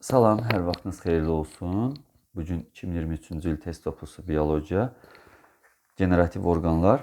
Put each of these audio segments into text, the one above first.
Salam, hər vaxtınız xeyirli olsun. Bu gün 2023-cü il test toplusu biologiya generativ orqanlar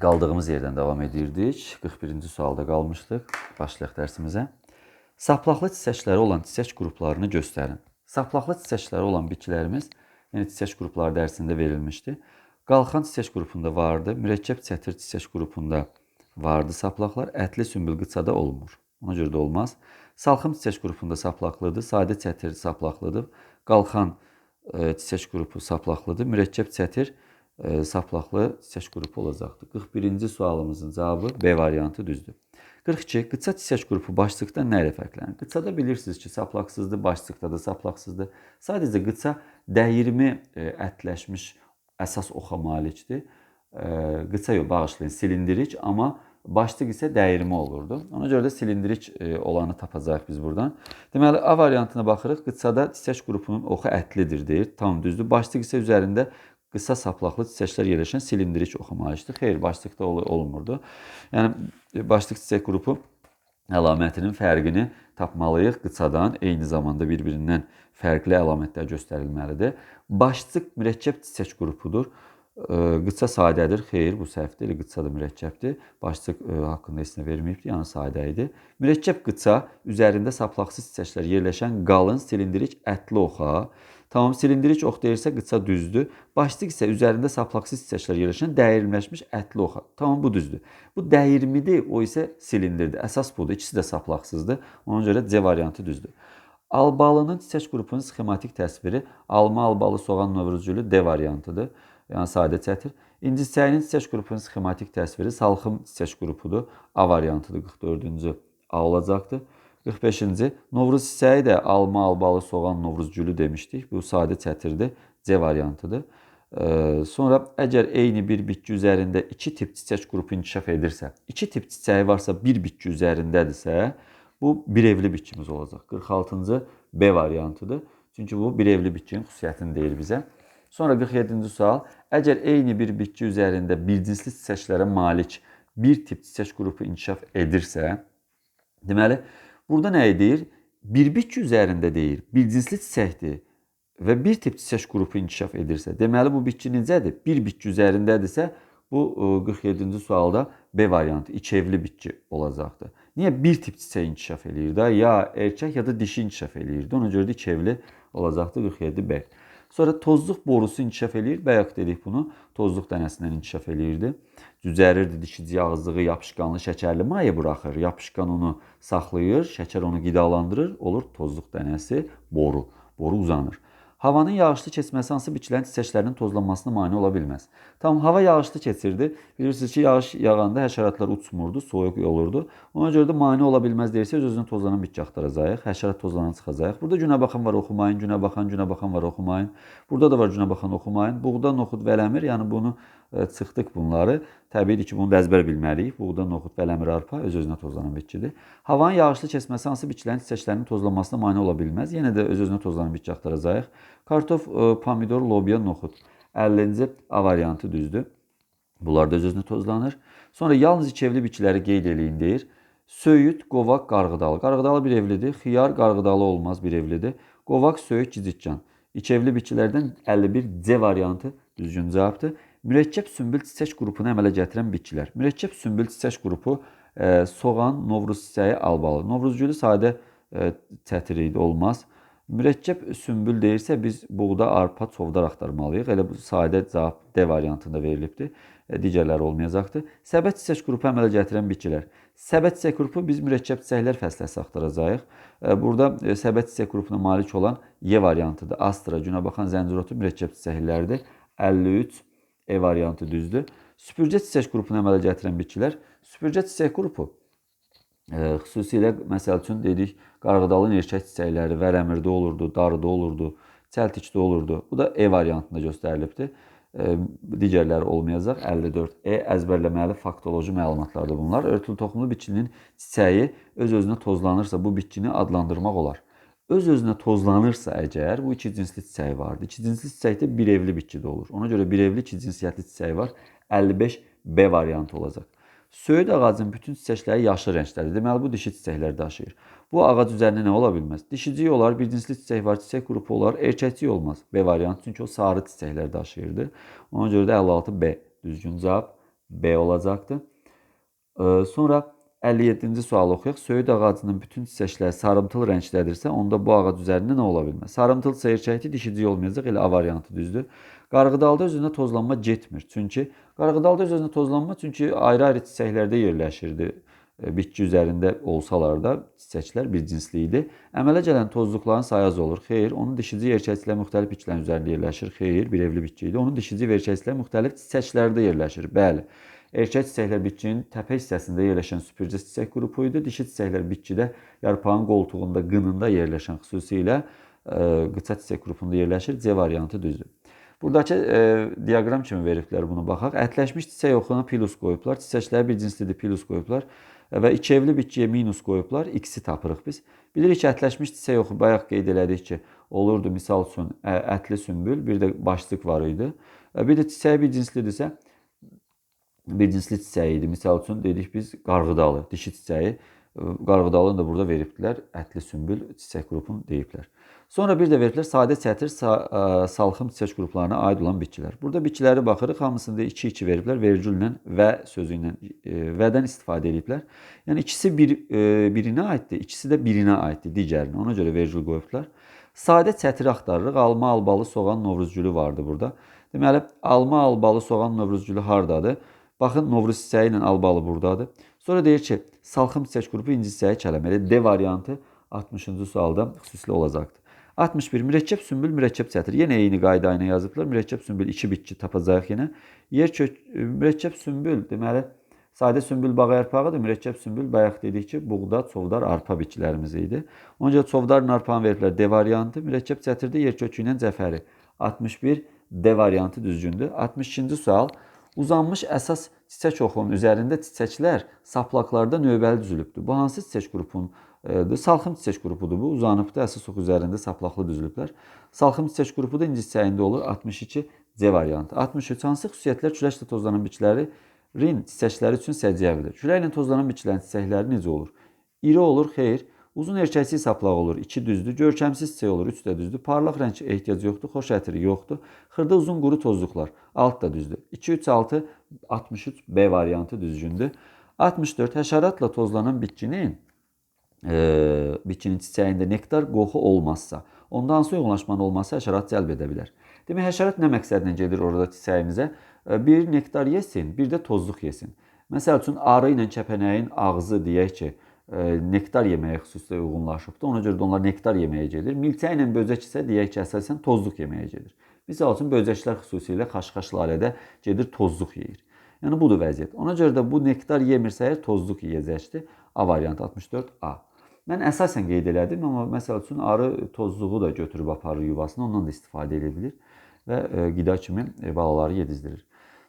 qaldığımız yerdən davam edirdik. 41-ci sualda qalmışdıq. Başlayaq dərsimizə. Saplaqlı çiçəkləri olan çiçək qruplarını göstərin. Saplaqlı çiçəkləri olan bitkilərimiz yəni çiçək qrupları dərsində verilmişdi. Qalxan çiçək qrupunda vardı, mürəkkəb çətir çiçək qrupunda vardı saplaqlar, ətli sümbül qıçada olmur. Ona görə də olmaz. Salxım çiçək qrupunda saplaqlıdır, sadə çətir saplaqlıdır. Qalxan e, çiçək qrupu saplaqlıdır, mürəkkəb çətir e, saplaqlı çiçək qrupu olacaqdır. 41-ci sualımızın cavabı B variantı düzdür. 42. Qıça çiçək qrupu başlıqdan nə ilə fərqlənir? Qıçada bilirsiniz ki, saplaqsızdır, başlıqda da saplaqsızdır. Sadəcə qıça dəyirmi e, ətləşmiş əsas oxa malikdir. E, qıça yox, bağışlayın, silindirik, amma başlıq isə dəyirmi olurdu. Ona görə də silindrik e, olanı tapacağıq biz buradan. Deməli, A variantına baxırıq. Qıçada çiçək qrupunun oxu ətlidir deyir. Tam düzdür. Başlıq isə üzərində qısa saplaqlı çiçəklər yerləşən silindrik oxa malikdir. Xeyr, başlıqda ol olmurdu. Yəni başlıq çiçək qrupu əlamətinin fərqini tapmalıyıq. Qıçadan eyni zamanda bir-birindən fərqli əlamətlər göstərilməlidir. Başçıq mürəkkəb çiçək qrupudur. Qıça sadədir. Xeyr, bu səhvdir. Qıça da mürəkkəbdir. Başçıq haqqında heç nə verməyibdi, yəni sadə idi. Mürəkkəb qıça üzərində saplaqsız çiçəklər yerləşən qalın silindrik ətli oxa. Tamam, silindrik ox deyirsə qıça düzdür. Başlıq isə üzərində saplaqsız çiçəklər yerləşən dəyirmləşmiş ətli oxa. Tamam, bu düzdür. Bu dəyirmidir, o isə silindirdir. Əsas budur. İkisi də saplaqsızdır. Ona görə C variantı düzdür. Albalının çiçək qrupunun sxematik təsviri alma, albalı, soğan, novruzgülü D variantıdır. Yəni sadə çətir. İnci çiçəyinin çiçək qrupunun sxematik təsviri salxım çiçək qrupudur. A variantıdır 44-cü A olacaqdır. 45-ci Novruz çiçəyi də alma, albalı, soğan, novruzgülü demişdik. Bu sadə çətirdir. C variantıdır. Sonra əgər eyni bir bitki üzərində iki tip çiçək qrupu inkişaf edirsə, iki tip çiçəyi varsa bir bitki üzərindədirsə, bu bir evli bitkimiz olacaq. 46-cı B variantıdır. Çünki bu bir evli bitkinin xüsusiyyətini deyir bizə. Sonra 47-ci sual. Əgər eyni bir bitki üzərində bircinsli çiçəklərə malik bir tip çiçək qrupu inkişaf edirsə, deməli, burada nə deyir? Bir bitki üzərində deyir, bircinsli çiçəkdir və bir tip çiçək qrupu inkişaf edirsə, deməli bu bitki necədir? Bir bitki üzərindədirsə, bu 47-ci sualda B variantı içevli bitki olacaqdır. Niyə bir tip çiçək inkişaf eləyir də? Ya erkək ya da dişi inkişaf eləyirdi. Ona görə də içevli olacaqdır 47B. Sonra tozluq borusu inkişaf eləyir. Bayaq dedik bunu. Tozluq dənəsindən inkişaf eləyirdi. Cücərirdi, dişici ağızlığı, yapışqanlı, şəkərli maye buraxır. Yapışqan onu saxlayır, şəkər onu qidalandırır. Olur tozluq dənəsi, boru. Boru uzanır. Havanın yağışlı keçməsi hansı bitkilərin çiçəklərinin tozlanmasına mane ola bilməz. Tam hava yağışlı keçirdi. Bilirsiniz ki, yağış yağanda həşəratlar uçmurdu, soyuq olurdu. Ona görə də mane ola bilməz deyirsə, öz-özünə tozlanan bitki axtaracağıq. Həşərat tozlanan çıxacaq. Burada günə baxan var oxumayın, günə baxan, günə baxan var oxumayın. Burada da var günə baxan oxumayın. Buğda, noxud, vələmir, yəni bunu çıxdıq bunları. Təbiidir ki, bunu da əzbər bilməliyik. Buğda, noxud, vələmir, arpa öz-özünə tozlanan bitkidir. Havanın yağışlı keçməsi hansı bitkilərin çiçəklərinin tozlanmasına mane ola bilməz. Yenə də öz-özünə tozlanan bitki axtaracağıq. Kartof, e, pomidor, lobya, noxud. 50-ci A variantı düzdür. Bunlar da öz-özünə tozlanır. Sonra yalnız içevli bitkiləri qeyd eləyin deyir. Söyüd, qovaq, qarğıdalı. Qarğıdalı bir evlidir. Xiyar qarğıdalı olmaz bir evlidir. Qovaq, söyüd, cicikcan. İçevli bitkilərdən 51 C variantı düzgün cavabdır. Mürəkkəb sümbül çiçək qrupunu əmələ gətirən bitkilər. Mürəkkəb sümbül çiçək qrupu e, soğan, novruz çiçəyi, albalı. Novruzgülü sadə e, çətir idi, olmaz. Mürəkkəb sümbül deyirsə biz buğda, arpa, çovdar axtarmalıyıq. Elə bu sadə cavab D variantında verilibdir. E, digərləri olmayacaqdır. Səbət çiçək qrupu əmələ gətirən bitkilər. Səbət çiçək qrupu biz mürəkkəb çiçəklər fəsləsi axtaracağıq. Burada səbət çiçək qrupuna malik olan Y variantıdır. Astra, günəbaxan, zəncirotu mürəkkəb çiçəklərdir. 53 E variantı düzdür. Süpürcə çiçək qrupuna əmələ gətirən bitkilər. Süpürcə çiçək qrupu e, xüsusilə məsəl üçün dedik, qarğıdalın erkək çiçəkləri vərəmirdə olurdu, darıda olurdu, çəltikdə olurdu. Bu da E variantında göstərilibdir. E, digərləri olmayacaq. 54 E əzbərləməli faktoloji məlumatlardır bunlar. Örtülü toxumlu bitkinin çiçəyi öz-özünə tozlanırsa bu bitkini adlandırmaq olar öz-özünə tozlanırsa əgər, bu iki cinsli çiçəyi vardır. İki cinsli çiçəkdə bir evli bitkidə olur. Ona görə bir evli iki cinsiyyətli çiçəyi var. 55 B variantı olacaq. Söyüd ağacının bütün çiçəkləri yaşıl rəngdədir. Deməli bu dişi çiçəklər daşıyır. Bu ağac üzərində nə ola bilməz? Dişicik olar, bir cinsli çiçək var, çiçək qrupu olar, erkəkcik olmaz. B variantı çünki o sarı çiçəklər daşıyırdı. Ona görə də 56 B düzgün cavab B olacaqdı. Sonra 57-ci sual oxuyaq. Söyüd ağacının bütün çiçəkləri sarımtıl rəngdədirsə, onda bu ağac üzərində nə ola bilməz? Sarımtılsa erkəkdir, dişicik olmayacaq. Elə A variantı düzdür. Qarğıdalda öz-özünə tozlanma getmir. Çünki qarğıdalda öz-özünə tozlanma çünki ayrı-ayrı çiçəklərdə yerləşirdi. E, Bitki üzərində olsalar da çiçəklər bir cinsli idi. Əmələ gələn tozluqların sayı az olur. Xeyr, onun dişici erkəkçilər müxtəlif bitkilərin üzərində yerləşir. Xeyr, bir evli bitki idi. Onun dişici və erkəkçilər müxtəlif çiçəklərdə yerləşir. Bəli. Erkək çiçəklər bitkinin təpə hissəsində yerləşən süpürcə çiçək qrupu idi. Dişi çiçəklər bitkidə yarpağın qoltuğunda, qınında yerləşən xüsusilə e, qıça çiçək qrupunda yerləşir. C variantı düzdür. Buradakı e, diaqram kimi veriblər bunu baxaq. Ətləşmiş çiçək oxuna pilus qoyublar. Çiçəklər bir cinslidir, pilus qoyublar və iki evli bitkiyə minus qoyublar. X-i tapırıq biz. Bilirik ki, ətləşmiş çiçək oxu bayaq qeyd elədik ki, olurdu misal üçün ətli sümbül, bir də başlıq var idi. E, Bir də çiçəyi bir cinslidirsə, bir cinsli çiçəyi idi. Misal üçün dedik biz qarğıdalı, dişi çiçəyi. Qarğıdalını da burada veribdilər. Ətli sümbül çiçək qrupunu deyiblər. Sonra bir də veriblər sadə çətir, salxım çiçək qruplarına aid olan bitkilər. Burada bitkiləri baxırıq, hamısında 2-2 veriblər. Vergüllə və sözü ilə vədən istifadə ediblər. Yəni ikisi bir birinə aiddir, ikisi də birinə aiddir, digərinə. Ona görə vergül qoyublar. Sadə çətiri axtarırıq. Alma, albalı, soğan, novruzgülü vardı burada. Deməli, alma, albalı, soğan, novruzgülü hardadır? Baxın, novruz çiçəyi ilə albalı burdadır. Sonra deyir ki, salxım çiçək qrupu inci çiçəyi kələməli. D variantı 60-cı sualda xüsusilə olacaqdır. 61 mürəkkəb sümbül, mürəkkəb çətir. Yenə eyni qayda ilə yazıblar. Mürəkkəb sümbül 2 bitki tapacağıq yenə. Yer kök mürəkkəb sümbül deməli sadə sümbül bağ yarpağıdır. Mürəkkəb sümbül bayaq dedik ki, buğda, çovdar, arpa bitkilərimiz idi. Görə çovdarla arpanı veriblər D variantı. Mürəkkəb çətirdə yer kökü ilə cəfəri. 61 D variantı düzgündür. 62-ci sual. Uzanmış əsas çiçək oxunun üzərində çiçəklər saplaqlarda növbəli düzülübdür. Bu hansı çiçək qrupudur? Salxım çiçək qrupudur bu. Uzanıbdır, əsas ox üzərində saplaqlı düzülüblər. Salxım çiçək qrupu da inci çiçəyində olur. 62 C variantı. 63 hansı xüsusiyyətlər küləklə tozlanan bitkilərin çiçəkləri üçün səciyyəvidir? Küləklə tozlanan bitkilərin çiçəkləri necə olur? İri olur, xeyr. Uzun erkəkçi saplaq olur, 2 düzdür. Görkəmsiz çiçək olur, 3 də düzdür. Parlaq rəng ehtiyac yoxdur, xoş ətri yoxdur. Xırda uzun quru tozluqlar, 6 da düzdür. 2 3 6 63 B variantı düzgündür. 64 həşəratla tozlanan bitkinin e, bitkinin çiçəyində nektar qoxu olmazsa, onda hansı uyğunlaşmanın olması həşərat cəlb edə bilər? Demək, həşərat nə məqsədlə gedir orada çiçəyimizə? E, Bir nektar yesin, bir də tozluq yesin. Məsəl üçün arı ilə kəpənəyin ağzı deyək ki, nektar yeməyə xüsusilə uyğunlaşıbdır. Ona görə də onlar nektar yeməyə gedir. Milçək ilə böcək isə deyək ki, əsasən tozluq yeməyə gedir. Misal üçün böcəklər xüsusilə xaşxaş lalədə gedir tozluq yeyir. Yəni budur vəziyyət. Ona görə də bu nektar yemirsə, əgər tozluq yeyəcəkdir. A variantı 64A. Mən əsasən qeyd elədim, amma məsəl üçün arı tozluğu da götürüb aparır yuvasına, ondan da istifadə edə bilir və e, qida kimi e, balaları yedizdirir.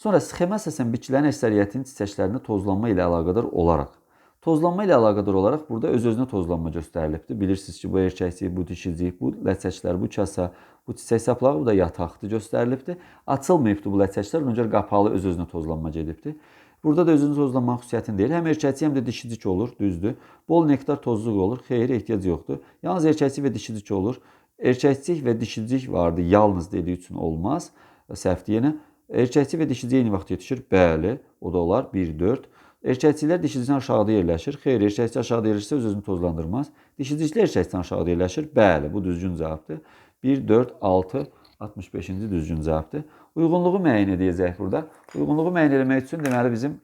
Sonra sxema əsasən bitkilərin əksəriyyətinin çiçəklərində tozlanma ilə əlaqədar olaraq Tozlanma ilə əlaqədar olaraq burada öz-özünə tozlanma göstərilibdir. Bilirsiniz ki, bu erkəkcik, bu dişicik, bu ləçəklər, bu kasa, bu çiçək saplağı, bu da yataqdır göstərilibdir. Açılmayıbdır bu ləçəklər, ona görə qapalı öz-özünə tozlanma gedibdir. Burada da özünü tozlanma xüsusiyyətini deyir. Həm erkəkçi, həm də dişicik olur, düzdür. Bol nektar tozluq olur, xeyr, ehtiyac yoxdur. Yalnız erkəkçi və dişicik olur. Erkəkçik və dişicik vardı, yalnız dediyi üçün olmaz. Səhvdir yenə. Erkəkçi və dişicik eyni vaxt yetişir. Bəli, o da olar 1 4. Erkəkçilər dişicikdən aşağıda yerləşir. Xeyr, erkəkçi aşağıda yerləşirsə öz-özünü tozlandırmaz. Dişiciklər erkəkçidən aşağıda yerləşir. Bəli, bu düzgün cavabdır. 1 4 6 65-ci düzgün cavabdır. Uyğunluğu müəyyən edəcək burada. Uyğunluğu müəyyən etmək üçün deməli bizim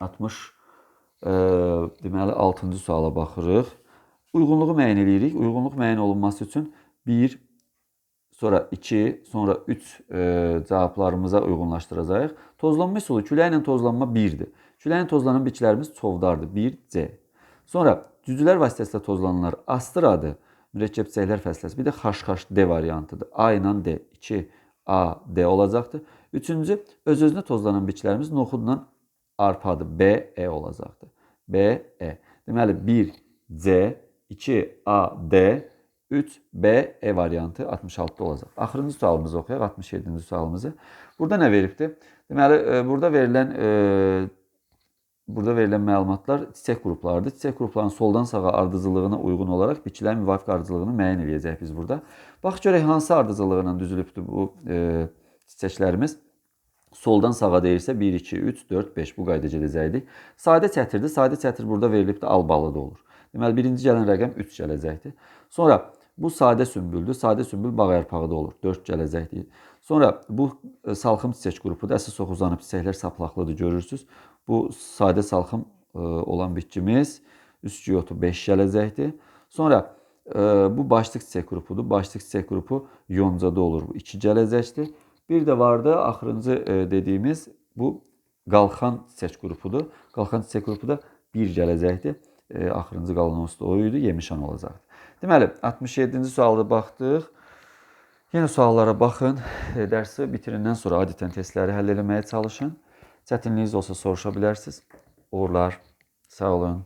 60 e, deməli 6-cı suala baxırıq. Uyğunluğu müəyyən edirik. Uyğunluq müəyyən olunması üçün 1 sonra 2, sonra 3 e, cavablarımıza uyğunlaşdıracağıq. Tozlanma üsulu külə ilə tozlanma 1-dir. İlə tozlanan bitkilərimiz çovdardır. 1C. Sonra cücülər vasitəsilə tozlananlar astradır. Mürəkkəb çiçəklər fəsləsi. Bir də xaş-xaş D variantıdır. A ilə D. 2 A, D olacaqdır. Üçüncü, öz-özünə tozlanan bitkilərimiz noxudla arpadır. B, E olacaqdır. B, E. Deməli 1 C, 2 A, D, 3 B, E variantı 66-da olacaq. Axırıncı sualımızı oxuyaq, 67-ci sualımızı. Burada nə veribdir? Deməli, e, burada verilən e, burada verilən məlumatlar çiçək qruplarıdır. Çiçək qruplarının soldan sağa ardıcıllığına uyğun olaraq biçilərin müvafiq ardıcıllığını müəyyən edəcəyik biz burada. Bax görək hansı ardıcıllığı ilə düzülübdür bu e, çiçəklərimiz. Soldan sağa deyirsə 1, 2, 3, 4, 5 bu qayda gedəcəkdik. Sadə çətirdir. Sadə çətir burada verilibdir al balı da olur. Deməli birinci gələn rəqəm 3 gələcəkdir. Sonra bu sadə sümbüldür. Sadə sümbül bağ yarpağı da olur. 4 gələcəkdir. Sonra bu e, salxım çiçək qrupudur. Əsas çox uzanıb çiçəklər saplaqlıdır görürsüz. Bu sadə salxım e, olan bitkimiz üsküyotu 5 gələcəkdir. Sonra e, bu başlıq çiçək qrupudur. Başlıq çiçək qrupu yoncada olur. Bu 2 gələcəkdir. Bir də vardı axırıncı dediyimiz bu qalxan çiçək qrupudur. Qalxan çiçək qrupu da 1 gələcəkdir. Axırıncı qalan o idi, yemişan olacaqdı. Deməli 67-ci sualda baxdıq. Yenə suallara baxın. E, Dərsi bitirindən sonra adətən testləri həll etməyə çalışın. Çətinliyiniz olsa soruşa bilərsiniz. Uğurlar. Sağ olun.